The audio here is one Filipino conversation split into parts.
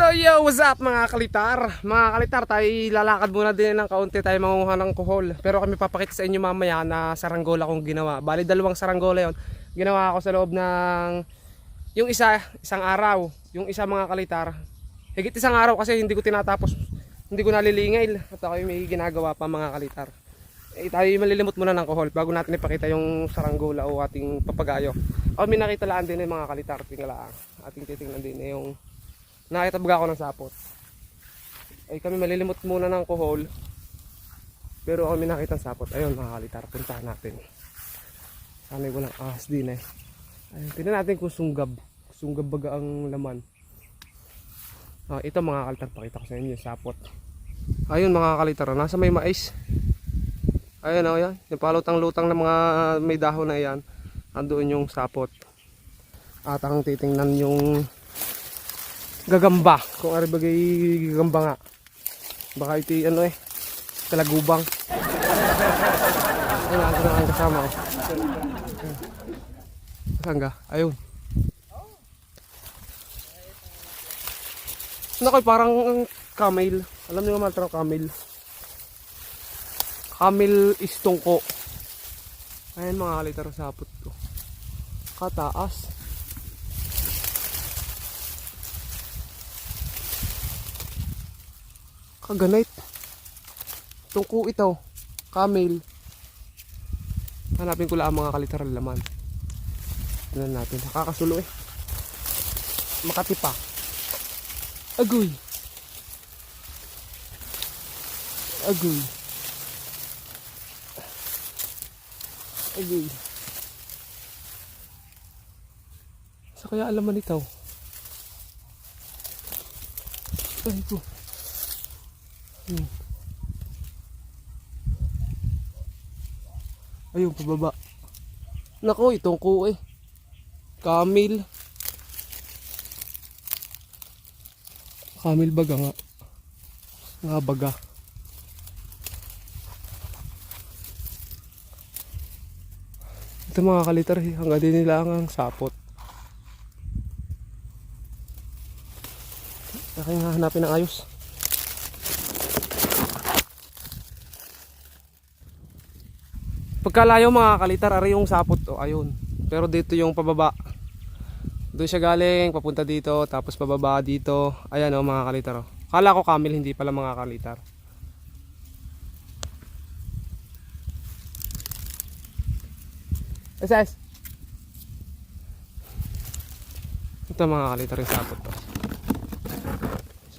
So yo, what's up mga kalitar? Mga kalitar, tayo lalakad muna din ng kaunti tayo mangunguha ng kuhol. Pero kami papakita sa inyo mamaya na saranggola kong ginawa. Bali dalawang saranggola yon. Ginawa ko sa loob ng yung isa, isang araw. Yung isa mga kalitar. Higit isang araw kasi hindi ko tinatapos. Hindi ko nalilingay. At ako may ginagawa pa mga kalitar. Eh, tayo malilimot muna ng kuhol bago natin ipakita yung saranggola o ating papagayo. O may nakita laan din yung mga kalitar. Tingala, ating titingnan din yung nakita baga ako ng sapot. Ay kami malilimot muna ng kuhol. Pero kami nakita ng sapot. Ayun mga kalitar, puntahan natin. Sana walang ahas din eh. Ayun, tingnan natin kung sunggab. Sunggab baga ang laman. Ah, ito mga kalitar, pakita ko sa inyo yung sapot. Ayun mga kalitar, nasa may mais. Ayun o yan, yung palutang-lutang na mga may dahon na yan. Andoon yung sapot. At ang titingnan yung gagamba. Kung ari bagay gagamba nga. Baka ito ano eh talagubang ayun ako na ang kasama ko saan ka? ayun. Naku parang camel. Alam niyo naman ito camel. Camel istongko ayun mga halitar sa sapot ko. Kataas kaganait tungko ito camel. Hanapin ko lang ang mga kaliteral laman. Tignan natin. Nakakasulo eh. Makati pa agoy. Agoy. Agoy. Sa kaya alaman ito ay ko Hmm. Ayun, pababa. Nako, itong ko eh. Camel. Camel baga nga. Nga baga. Ito mga kalitar, eh, hanggang din nila ang sapot. Aking hanapin ng ayos. Pagkalayo mga kalitar, ari yung sapot to, ayun. Pero dito yung pababa. Doon siya galing, papunta dito, tapos pababa dito. Ayan oh mga kalitar oh. Kala ko kamil, hindi pala mga kalitar. SS. Ito mga kalitar yung sapot to.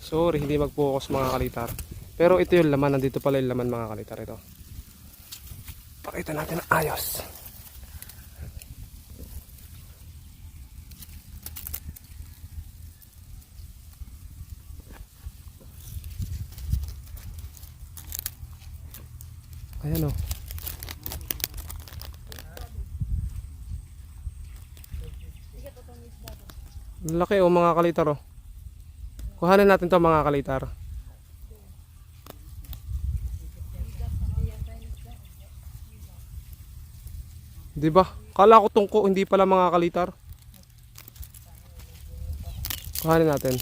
Sorry, hindi mag-focus mga kalitar. Pero ito yung laman, nandito pala yung laman mga kalitar ito. Pakita natin ang ayos. Ayan o. Laki o mga kalitar o. Kuhanin natin to mga kalitar. Di ba? Kala ko tungko, hindi pala mga kalitar. Kuhanin natin.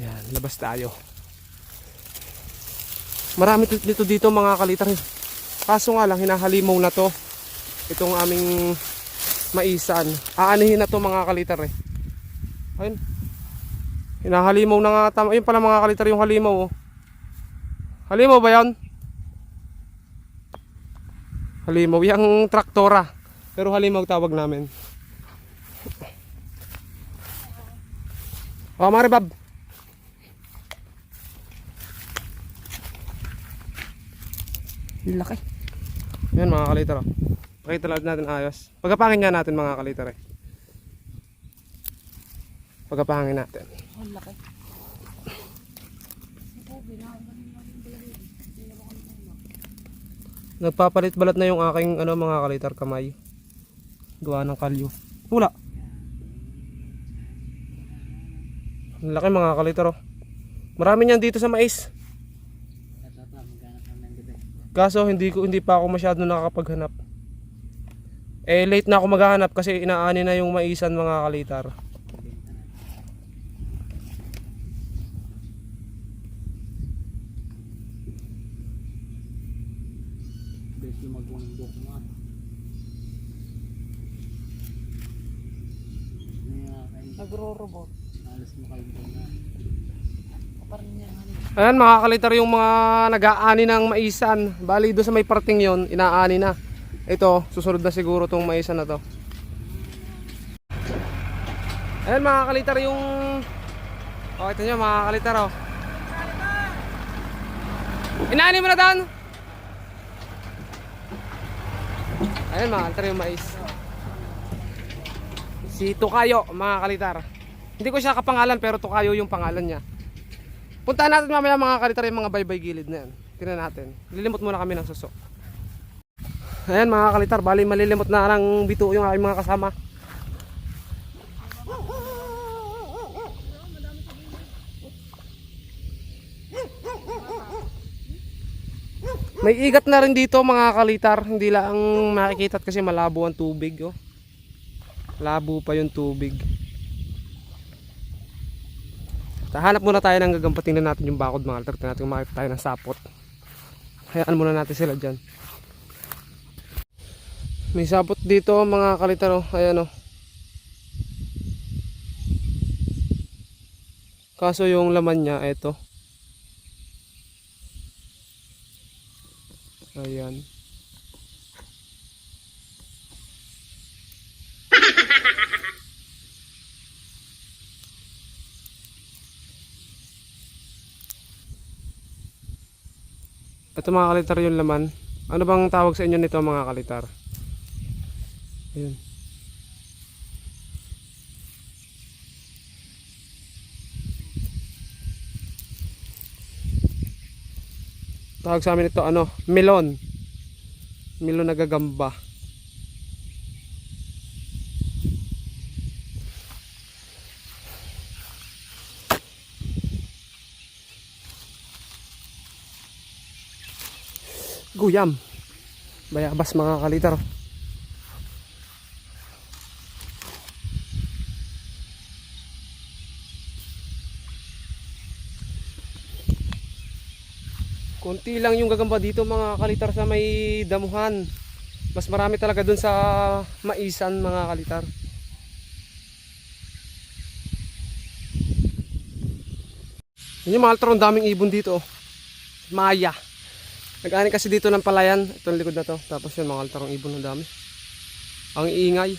Yan, labas tayo. Marami dito dito mga kalitar. Kaso nga lang, hinahalimaw na to. Itong aming maisan. Aanihin na to mga kalitar eh. Ayun. Hinahalimaw na nga tama. Ayun pala mga kalitar yung halimaw oh. Halimaw ba yan? Halimaw. Yung traktora. Pero halimaw tawag namin. Oh, mare bab. Laki. Yan mga kalitar oh. Pakita natin ayos. Pagkapangin nga natin mga kalitar eh. Pagkapangin natin. Ang laki. Nagpapalit balat na yung aking ano mga kalitar kamay. Gawa ng kalyo. Wala. Ang laki mga kalitar oh. Marami niyan dito sa mais. Kaso hindi ko hindi pa ako masyado nakakapaghanap. Eh late na ako maghahanap kasi inaani na yung maisan mga kalitar. Best yung magwandok mo ah. Nakakain. Nagro-robot. Alas mo kayo na. Parang niya nga Ayan mga kalitar yung mga nag-aani ng maisan. Bali doon sa may parting yon inaani na. Ito, susunod na siguro tong maisan na to. Ayan mga kalitar yung... Oh, ito nyo mga kalitar oh. Inaani mo na doon? Ayan mga kalitar yung mais. Si Tukayo mga kalitar. Hindi ko siya kapangalan pero Tukayo yung pangalan niya. Puntahan natin mamaya mga kalitar yung mga baybay gilid na yan. Tingnan natin. Lilimot muna kami ng suso. Ayan mga kalitar, bali malilimot na ng bito yung aking mga kasama. May igat na rin dito mga kalitar. Hindi lang makikita kasi malabo ang tubig. Oh. Labo pa yung tubig. Tahanap muna tayo ng gagampa. Tingnan natin yung bakod mga. Tingnan natin makita tayo ng sapot. Hayaan muna natin sila dyan. May sapot dito mga kalitar. Oh. Ayan oh. Kaso yung laman niya, eto. Ayan. Ito mga kalitar yung laman. Ano bang tawag sa inyo nito mga kalitar? Ayun. Tawag sa amin ito ano, melon. Melon na gagamba. Guyam. Bayabas mga kalitar. Konti lang yung gagamba dito mga kalitar sa may damuhan. Mas marami talaga dun sa maisan mga kalitar. Yun yung mga kalitar, daming ibon dito. oh. Maya. Nag-ani kasi dito ng palayan. Itong likod na to. Tapos yun mga kalitar, ang ibon ang dami. Ang iingay.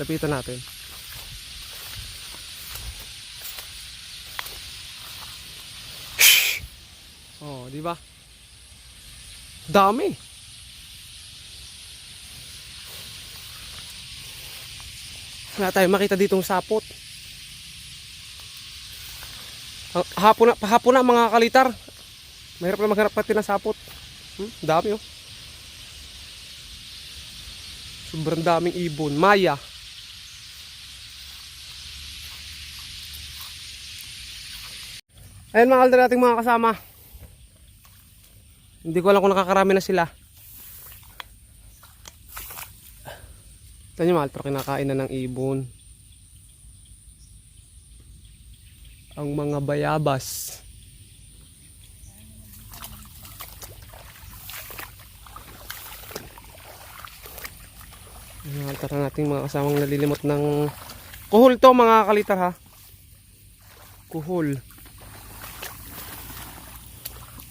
Lapitan natin. Oh, di ba? Dami. Wala tayo makita ditong sapot. Ah, Hapon na, hapon na mga kalitar. Mahirap na maghanap pati ng sapot. Hmm, dami oh. Sobrang daming ibon. Maya. Ayan mga nating mga kasama. Hindi ko alam kung nakakarami na sila. Ito nyo mga kalitar, kinakain na ng ibon. Ang mga bayabas. Mga kalitar nating mga kasamang nalilimot ng kuhol to mga kalitar ha. Kuhol.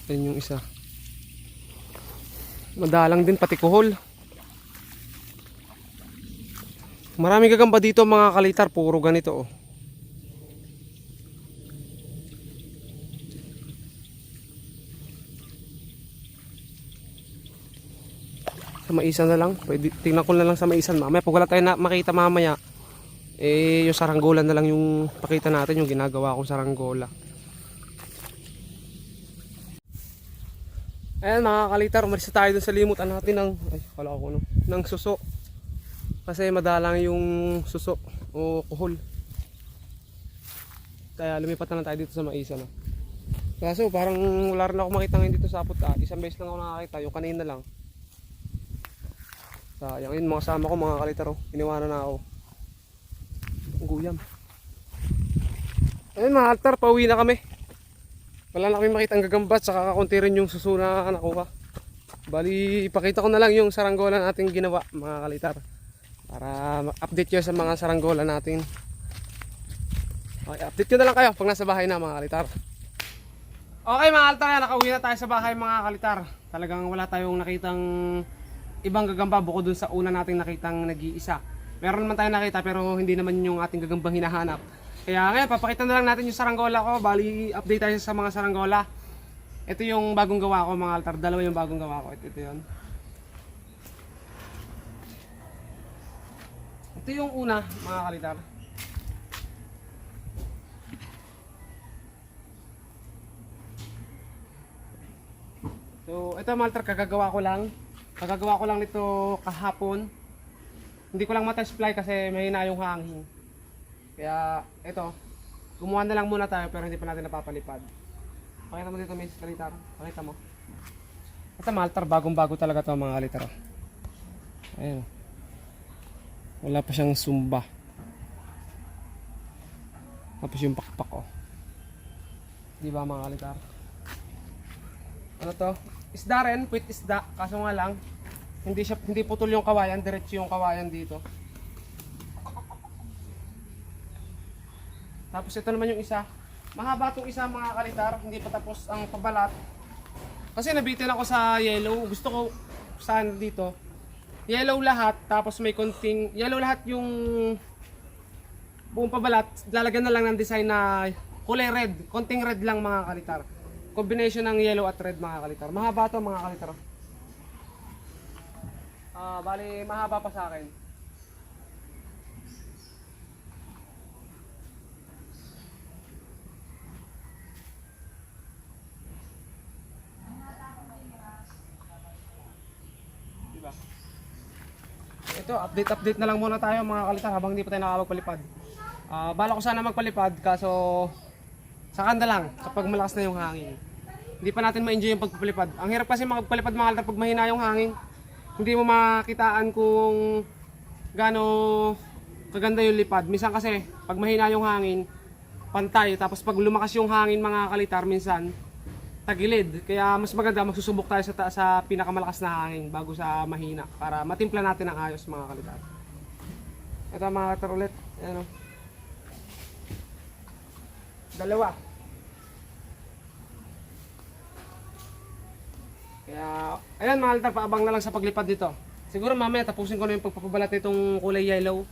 Yan yung isa. Madalang din pati kuhol. Maraming gagamba dito mga kalitar, puro ganito oh. Maisan na lang, pwede tingnan ko na lang sa maisan mamaya. Pag wala tayo na makita mamaya, eh yung saranggola na lang yung pakita natin yung ginagawa kong saranggola. Ayan mga kalitar, umalis tayo dun sa limutan natin ng, ay kala ko no, ng suso. Kasi madalang yung suso o kuhol. Kaya lumipat na lang tayo dito sa maisa no. Kaso parang wala rin ako makita ngayon dito sa apot ah. Isang beses lang ako nakakita, yung kanina lang. Sayang yun, mga kasama ko mga kalitar oh. Iniwanan na ako. Ang guyam. Ayun mga altar, pauwi na kami. Wala na kami makita ang gagambat, saka kakunti rin yung susuna na nakuha. Bali, ipakita ko na lang yung saranggola natin ginawa mga kalitar. Para ma-update nyo sa mga saranggola natin. Okay, update ko na lang kayo pag nasa bahay na mga kalitar. Okay mga altar, nakauwi na tayo sa bahay mga kalitar. Talagang wala tayong nakitang ibang gagamba bukod dun sa una nating nakitang nag-iisa. Meron naman tayong nakita pero hindi naman yung ating gagambang hinahanap. Kaya ngayon, papakita na lang natin yung saranggola ko. Bali, update tayo sa mga saranggola. Ito yung bagong gawa ko mga altar. Dalawa yung bagong gawa ko. Ito, ito yun. Ito yung una mga kalitar. So, ito mga altar, kagagawa ko lang. Kagagawa ko lang nito kahapon. Hindi ko lang matest fly kasi mahina yung hangin. Kaya ito, gumawa na lang muna tayo pero hindi pa natin napapalipad. Pakita mo dito, Miss Kalitar. Pakita mo. Ito mga altar, bagong bago talaga to mga kalitar. Ayun. Wala pa siyang sumba. Tapos yung pakpak oh. Di ba mga kalitar? Ano to? Isda rin, puwit isda. Kaso nga lang, hindi siya hindi putol yung kawayan, diretso yung kawayan dito. Tapos ito naman yung isa. Mahaba tong isa mga kalitar, hindi pa tapos ang pabalat. Kasi nabitin ako sa yellow. Gusto ko saan dito. Yellow lahat, tapos may konting yellow lahat yung buong pabalat. Lalagyan na lang ng design na kulay red. Konting red lang mga kalitar. Combination ng yellow at red mga kalitar. Mahaba to mga kalitar. Ah, bali mahaba pa sa akin. Diba? Ito, update-update na lang muna tayo mga kalitar habang hindi pa tayo nakakapagpalipad. Ah, bala ko sana magpalipad kaso sa kanda lang kapag malakas na yung hangin. Hindi pa natin ma-enjoy yung pagpapalipad. Ang hirap kasi magpalipad mga kalitar pag mahina yung hangin. Hindi mo makitaan kung gaano kaganda yung lipad. Minsan kasi pag mahina yung hangin, pantay. Tapos pag lumakas yung hangin mga kalitar, minsan tagilid. Kaya mas maganda magsusubok tayo sa, sa pinakamalakas na hangin bago sa mahina para matimpla natin ang ayos mga kalitar. Ito mga kalitar ulit. Ayan o. Dalawa. Kaya, ayan mga kalitar, paabang na lang sa paglipad dito. Siguro mamaya tapusin ko na yung pagpapabalat nitong kulay yellow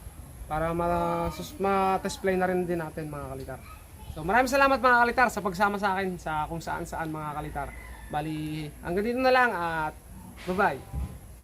para ma-test ma play na rin din natin mga kalitar. So maraming salamat mga kalitar sa pagsama sa akin sa kung saan saan mga kalitar. Bali, hanggang dito na lang at bye-bye.